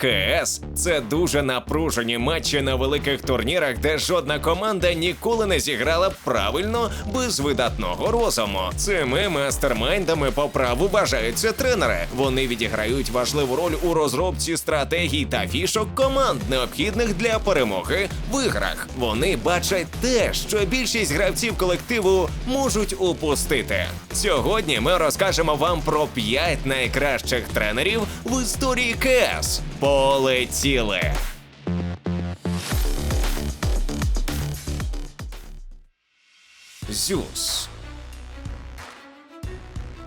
КС це дуже напружені матчі на великих турнірах, де жодна команда ніколи не зіграла правильно без видатного розуму. Цими мастермайндами по праву вважаються тренери. Вони відіграють важливу роль у розробці стратегій та фішок команд, необхідних для перемоги в іграх. Вони бачать те, що більшість гравців колективу можуть упустити. Сьогодні ми розкажемо вам про 5 найкращих тренерів в історії КС. Полетіли! Зюс.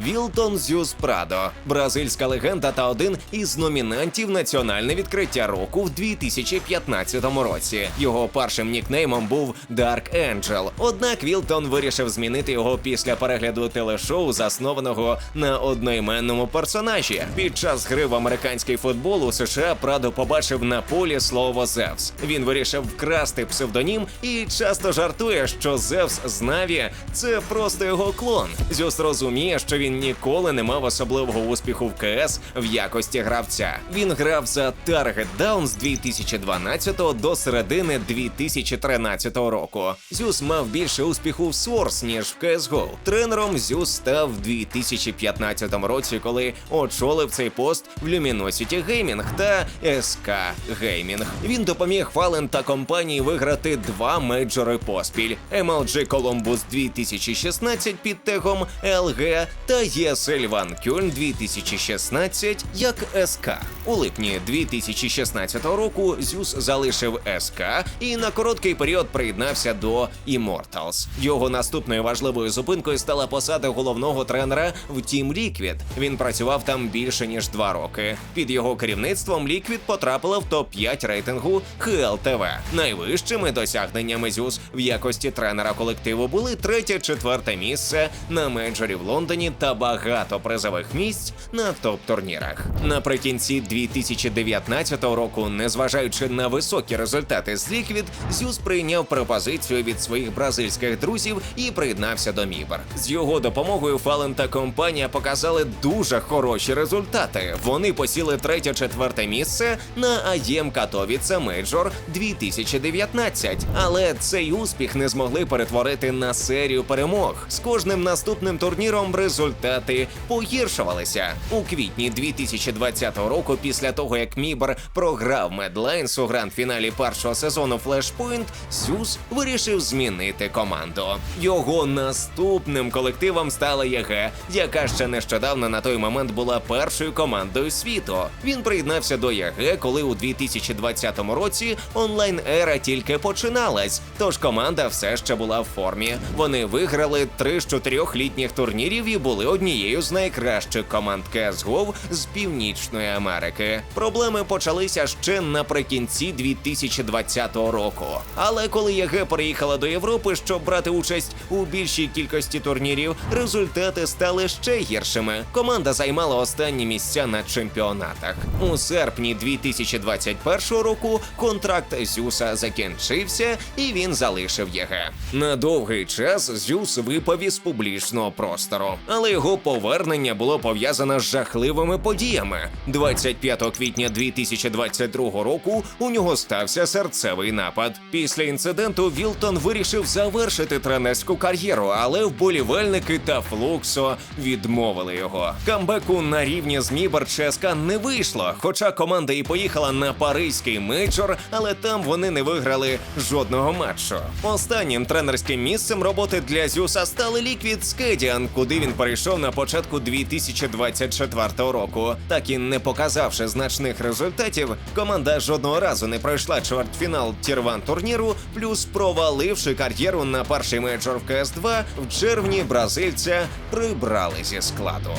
Вілтон Зюс Прадо, бразильська легенда та один із номінантів національне відкриття року в 2015 році. Його першим нікнеймом був Dark Angel. Однак Вілтон вирішив змінити його після перегляду телешоу, заснованого на одноіменному персонажі. Під час гри в американський футбол у США Прадо побачив на полі слово Зевс. Він вирішив вкрасти псевдонім і часто жартує, що Зевс з Наві – це просто його клон. Зюс розуміє, що він ніколи не мав особливого успіху в КС в якості гравця. Він грав за Target Down з 2012 до середини 2013 року. Зюс мав більше успіху в Source, ніж в CSGO. Тренером Зюс став в 2015 році, коли очолив цей пост в Luminosity Gaming та SK Gaming. Він допоміг Фален та компанії виграти два мейджори поспіль: MLG Columbus 2016 під тегом LG та ESL Van Köln 2016 як СК. У липні 2016 року Зюс залишив СК і на короткий період приєднався до Immortals. Його наступною важливою зупинкою стала посада головного тренера в Team Liquid. Він працював там більше ніж два роки. Під його керівництвом Liquid потрапила в топ-5 рейтингу HLTV. Найвищими досягненнями Зюс в якості тренера колективу були третє, четверте місце на мейджорі в Лондоні та багато призових місць на топ-турнірах. Наприкінці 2019 року, незважаючи на високі результати з Liquid, Зюс прийняв пропозицію від своїх бразильських друзів і приєднався до Мібер. З його допомогою Фален та компанія показали дуже хороші результати. Вони посіли третє-четверте місце на АЄМ Катовіце Мейджор 2019. Але цей успіх не змогли перетворити на серію перемог. З кожним наступним турніром результати погіршувалися у квітні 2020 року. Після того як Мібер програв Медлайнс у гранд-фіналі першого сезону Flashpoint, Зюс вирішив змінити команду. Його наступним колективом стала ЄГ, яка ще нещодавно на той момент була першою командою світу. Він приєднався до ЄГ, коли у 2020 році онлайн ера тільки починалась. Тож команда все ще була в формі. Вони виграли три з чотирьох літніх турнірів і були однією з найкращих команд CSGO з Північної Америки. Проблеми почалися ще наприкінці 2020 року. Але коли ЄГ переїхала до Європи, щоб брати участь у більшій кількості турнірів, результати стали ще гіршими. Команда займала останні місця на чемпіонатах. У серпні 2021 року контракт Зюса закінчився, і він залишив ЄГ. На довгий час Зюс випав із публічного простору, але його повернення було пов'язане з жахливими подіями. 25 квітня 2022 року у нього стався серцевий напад. Після інциденту Вілтон вирішив завершити тренерську кар'єру, але вболівальники та Флуксо відмовили його. Камбеку на рівні з Мібер ЧСКА не вийшло, хоча команда і поїхала на паризький мейджор, але там вони не виграли жодного матчу. Останнім тренерським місцем роботи для Зюса стали Ліквід Скедіан, куди він перейшов на початку 2024 року. Так і не показавши значних результатів, команда жодного разу не пройшла чвертьфінал тірван турніру, плюс проваливши кар'єру на перший мейджор в КС-2, в червні бразильця прибрали зі складу.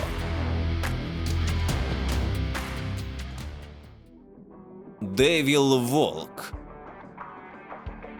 Девіл Волк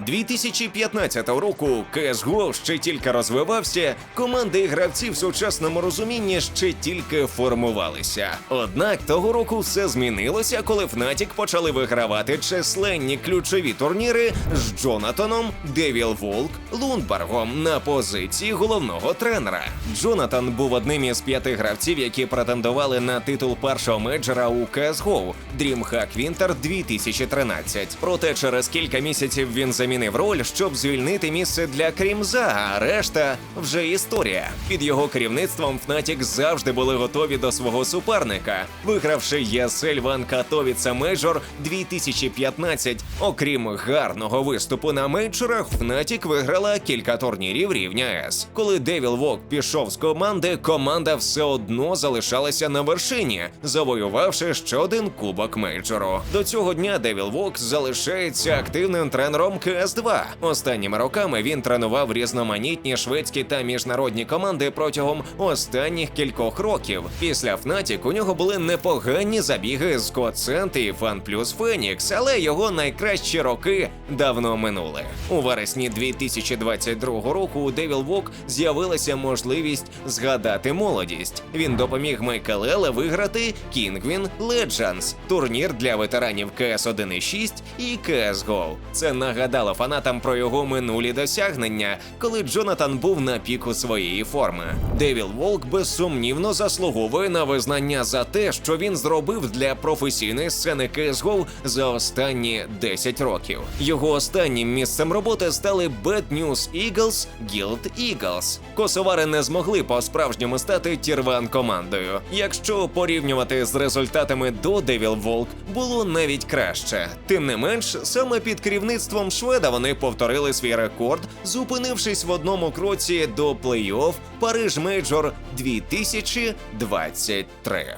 2015 року CSGO ще тільки розвивався, команди і гравці в сучасному розумінні ще тільки формувалися. Однак того року все змінилося, коли Fnatic почали вигравати численні ключові турніри з Джонатаном Девіл Волк Лундбергом на позиції головного тренера. Джонатан був одним із п'яти гравців, які претендували на титул першого менеджера у CSGO DreamHack Winter 2013. Проте через кілька місяців він замінив роль, щоб звільнити місце для Крімза, а решта вже історія. Під його керівництвом Fnatic завжди були готові до свого суперника, вигравши ESL Ван Катовіца Мейджор 2015. Окрім гарного виступу на мейджорах, Fnatic виграла кілька турнірів рівня С. Коли Девіл Вок пішов з команди, команда все одно залишалася на вершині, завоювавши ще один кубок мейджору. До цього дня Девіл Вок залишається активним тренером КС-2. Останніми роками він тренував різноманітні шведські та міжнародні команди протягом останніх кількох років. Після Fnatic у нього були непогані забіги з Коцент і Фан Плюс Фенікс, але його найкращі роки давно минули. У вересні 2022 року у Девіл Вок з'явилася можливість згадати молодість. Він допоміг Майкалеле виграти Kingwin Legends – турнір для ветеранів КС 1.6 і CSGO. Це нагадало фанатам про його минулі досягнення, коли Джонатан був на піку своєї форми. Девіл Волк безсумнівно заслуговує на визнання за те, що він зробив для професійної сцени CSGO за останні 10 років. Його останнім місцем роботи стали Bad News Eagles Guild Eagles. Косовари не змогли по-справжньому стати тірван командою. Якщо порівнювати з результатами до Девіл Волк, було навіть краще. Тим не менш, саме під керівництвом Шведа вони повторили свій рекорд, зупинившись в одному кроці до плей-офф Париж Мейджор 2023.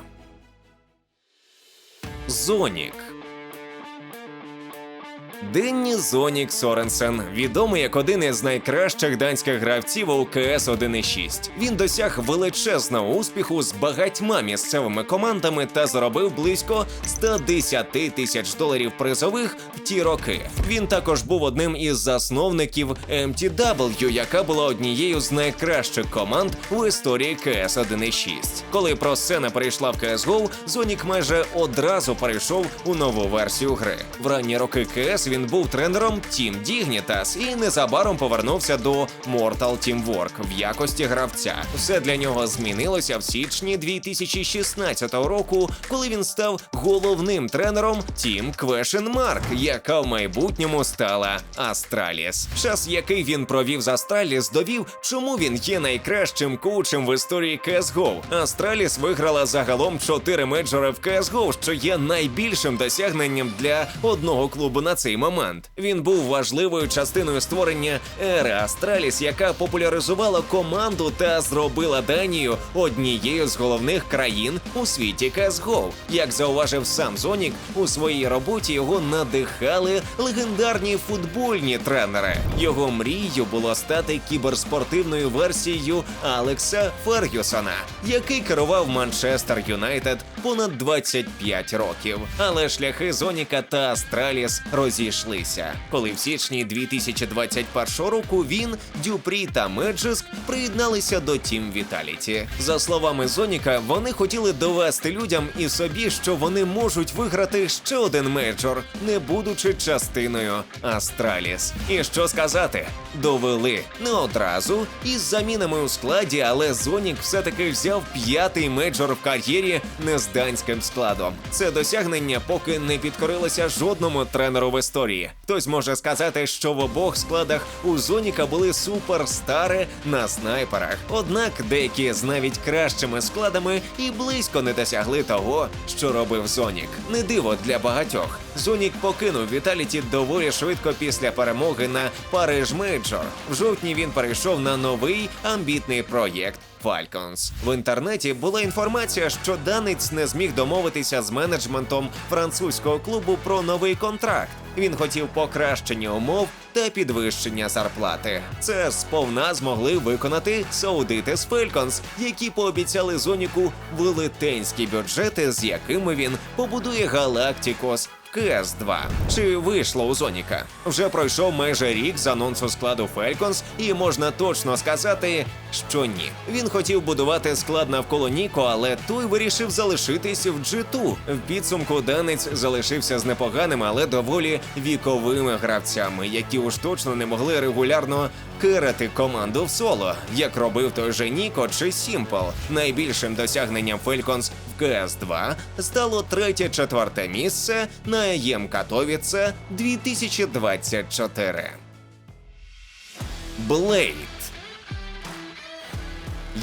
Зонік Денні Зонік Соренсен відомий як один із найкращих данських гравців у КС 1.6. Він досяг величезного успіху з багатьма місцевими командами та заробив близько 110 тисяч доларів призових в ті роки. Він також був одним із засновників MTW, яка була однією з найкращих команд у історії КС 1.6. Коли просцена перейшла в CSGO, Зонік майже одразу перейшов у нову версію гри. В ранні роки КС він був тренером Team Dignitas і незабаром повернувся до Mortal Teamwork в якості гравця. Все для нього змінилося в січні 2016 року, коли він став головним тренером Team Question Mark, яка в майбутньому стала Astralis. Час, який він провів з Astralis, довів, чому він є найкращим коучем в історії CSGO. Astralis виграла загалом 4 мейджори в CSGO, що є найбільшим досягненням для одного клубу на цей момент. Він був важливою частиною створення ери Астраліс, яка популяризувала команду та зробила Данію однією з головних країн у світі CSGO. Як зауважив сам Зонік, у своїй роботі його надихали легендарні футбольні тренери. Його мрією було стати кіберспортивною версією Алекса Фергюсона, який керував Манчестер Юнайтед понад 25 років. Але шляхи Зоніка та Астраліс розійшлися, коли в січні 2021 року він, Дюпрі та Меджиск приєдналися до Тім Віталіті. За словами Зоніка, вони хотіли довести людям і собі, що вони можуть виграти ще один мейджор, не будучи частиною Астраліс. І що сказати, довели не одразу із замінами у складі, але Зонік все-таки взяв п'ятий мейджор в кар'єрі не з данським складом. Це досягнення поки не підкорилося жодному тренеру в історії. Хтось може сказати, що в обох складах у Зоніка були суперстари на снайперах. Однак деякі з навіть кращими складами і близько не досягли того, що робив Зонік. Не диво для багатьох. Зонік покинув Віталіті доволі швидко після перемоги на Париж Мейджор. В жовтні він перейшов на новий амбітний проєкт. Falcons. В інтернеті була інформація, що данець не зміг домовитися з менеджментом французького клубу про новий контракт. Він хотів покращення умов та підвищення зарплати. Це сповна змогли виконати саудити з Фельконс, які пообіцяли Зоніку велетенські бюджети, з якими він побудує Галактикос cs 2 Чи вийшло у Зоніка? Вже пройшов майже рік з анонсу складу Falcons, і можна точно сказати, що ні. Він хотів будувати склад навколо Ніко, але той вирішив залишитись в G2. В підсумку данець залишився з непоганими, але доволі віковими гравцями, які уж точно не могли регулярно керати команду в соло, як робив той же Ніко чи Сімпл. Найбільшим досягненням Falcons в КС-2 стало третє-четверте місце на ЕМ Катовіце 2024. Блейд.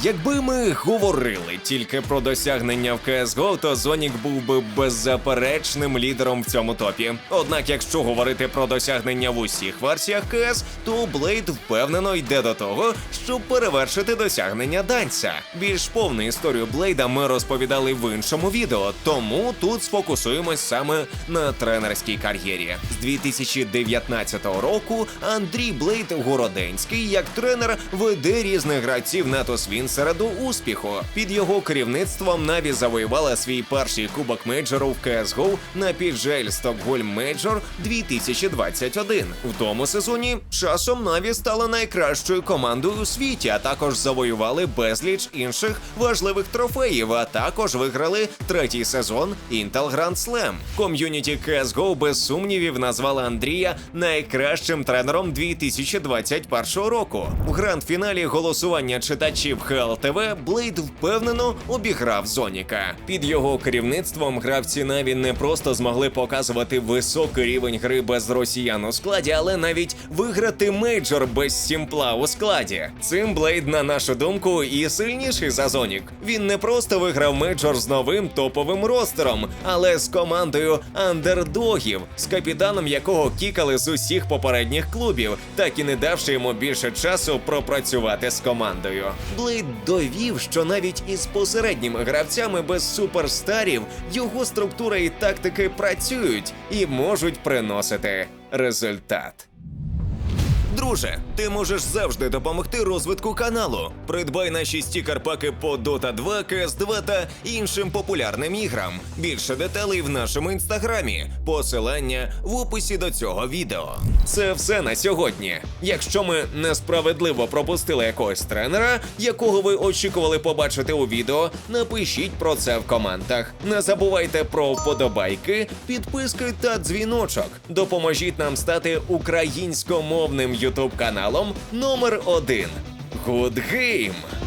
Якби ми говорили тільки про досягнення в CSGO, то Зонік був би беззаперечним лідером в цьому топі. Однак, якщо говорити про досягнення в усіх версіях CS, то Блейд впевнено йде до того, щоб перевершити досягнення данця. Більш повну історію Блейда ми розповідали в іншому відео, тому тут сфокусуємось саме на тренерській кар'єрі. З 2019 року Андрій Блейд Городенський як тренер веде різних гравців на Тосвін середу успіху. Під його керівництвом Наві завоювала свій перший кубок мейджору в CSGO на піджель Стокгольм Мейджор 2021. В тому сезоні часом Наві стала найкращою командою у світі, а також завоювали безліч інших важливих трофеїв. А також виграли третій сезон Intel Grand Slam. Ком'юніті CSGO без сумнівів назвала Андрія найкращим тренером 2021 року. В гранд-фіналі голосування читачів ХЛТВ Блейд впевнено обіграв Зоніка. Під його керівництвом гравці Наві не просто змогли показувати високий рівень гри без росіян у складі, але навіть виграти мейджор без сімпла у складі. Цим Блейд, на нашу думку, і сильніший за Зонік. Він не просто виграв мейджор з новим топовим ростером, але з командою андердогів, з капітаном якого кікали з усіх попередніх клубів, так і не давши йому більше часу пропрацювати з командою. Блейд довів, що навіть із посередніми гравцями без суперстарів його структура і тактики працюють і можуть приносити результат. Друже, ти можеш завжди допомогти розвитку каналу. Придбай наші стікер-паки по Dota 2, CS 2 та іншим популярним іграм. Більше деталей в нашому інстаграмі. Посилання в описі до цього відео. Це все на сьогодні. Якщо ми несправедливо пропустили якогось тренера, якого ви очікували побачити у відео, напишіть про це в коментах. Не забувайте про вподобайки, підписки та дзвіночок. Допоможіть нам стати українськомовним ютуб каналом номер один. Good Game!